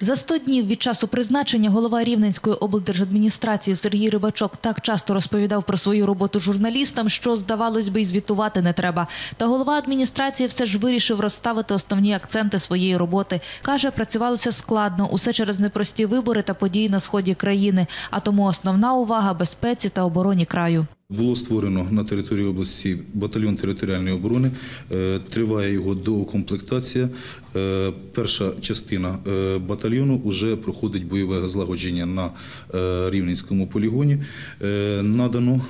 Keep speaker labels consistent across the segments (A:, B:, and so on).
A: За 100 днів від часу призначення голова Рівненської облдержадміністрації Сергій Рибачок так часто розповідав про свою роботу журналістам, що здавалось би, й звітувати не треба. Та голова адміністрації все ж вирішив розставити основні акценти своєї роботи. каже, працювалося складно, усе через непрості вибори та події на сході країни. А тому основна увага безпеці та обороні краю.
B: Було створено на території області батальйон територіальної оборони. Е, Триває його доукомплектація. Е, Перша частина е, батальйону вже проходить бойове злагодження на Рівненському полігоні. Надано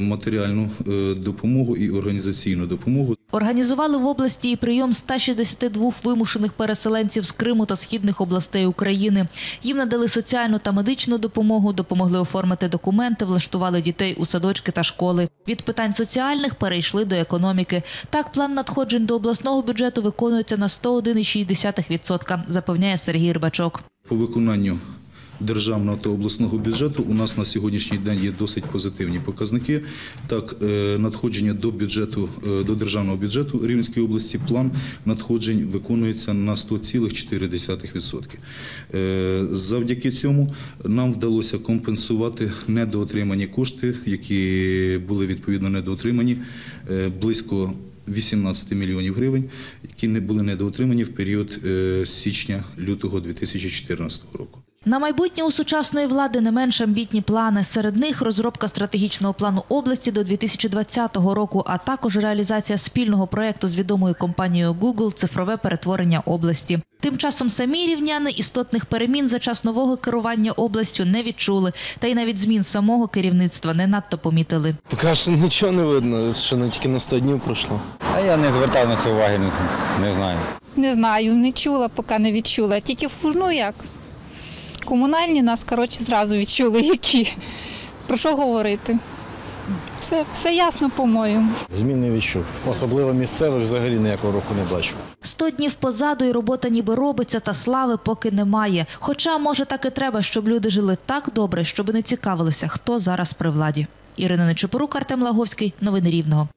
B: матеріальну допомогу і організаційну допомогу.
A: Організували в області і прийом 162 вимушених переселенців з Криму та східних областей України. Їм надали соціальну та медичну допомогу, допомогли оформити документи, влаштували дітей у садочки та школи. Від питань соціальних перейшли до економіки. Так, план надходжень до обласного бюджету виконується на 101,6%, запевняє Сергій Рибачок.
B: По виконанню державного та обласного бюджету у нас на сьогоднішній день є досить позитивні показники. Так, е, надходження до бюджету е, до державного бюджету Рівненської області план надходжень виконується на 100,4%. Е, Завдяки цьому нам вдалося компенсувати недоотримані кошти, які були відповідно недоотримані близько 18 мільйонів гривень, які не були недоотримані в період е, січня-лютого 2014 року.
A: На майбутнє у сучасної влади не менш амбітні плани. Серед них розробка стратегічного плану області до 2020 року, а також реалізація спільного проєкту з відомою компанією Google «Цифрове перетворення області. Тим часом самі рівняни істотних перемін за час нового керування областю не відчули, та й навіть змін самого керівництва не надто помітили.
C: Поки що нічого не видно, що не тільки на 100 днів пройшло.
D: А я не звертав на це уваги, не, знаю.
E: Не знаю, не чула, поки не відчула. Тільки ну як. Комунальні нас, коротше, зразу відчули, які. Про що говорити? Все, все ясно, по-моєму.
F: Змін не відчув. Особливо місцевих взагалі ніякого руху не бачу.
A: Сто днів позаду і робота ніби робиться, та слави поки немає. Хоча, може, так і треба, щоб люди жили так добре, щоб не цікавилися, хто зараз при владі. Ірина Нечепорук, Артем Лаговський. Новини Рівного.